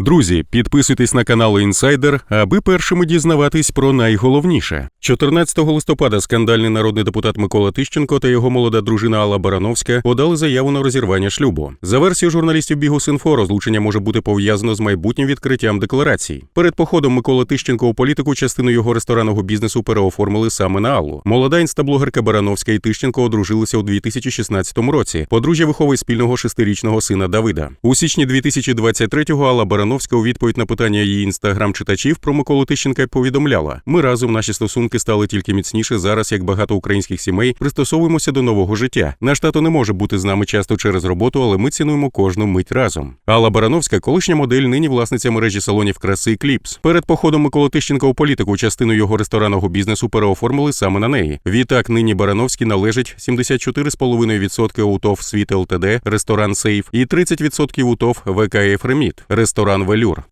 Друзі, підписуйтесь на канал Інсайдер, аби першими дізнаватись про найголовніше. 14 листопада скандальний народний депутат Микола Тищенко та його молода дружина Алла Барановська подали заяву на розірвання шлюбу. За версією журналістів Бігус.Інфо, розлучення може бути пов'язано з майбутнім відкриттям декларацій. Перед походом Микола Тищенко у політику частину його ресторанного бізнесу переоформили саме на Аллу. Молода інстаблогерка Барановська і Тищенко одружилися у 2016 році. Подружжя виховує спільного шестирічного сина Давида. У січні 2023-го Алла Барановська у відповідь на питання її інстаграм-читачів про Миколу Тищенка повідомляла: Ми разом наші стосунки стали тільки міцніше зараз, як багато українських сімей пристосовуємося до нового життя. Наш тато не може бути з нами часто через роботу, але ми цінуємо кожну мить разом. Алла Барановська, колишня модель, нині власниця мережі салонів краси Кліпс. Перед походом Миколи Тищенка у політику частину його ресторанного бізнесу переоформили саме на неї. Відтак нині Барановській належить 74,5% УТОВ Світ ЛТД, ресторан Сейф і 30% УТОВ ВКФ Реміт, ресторан Велюр.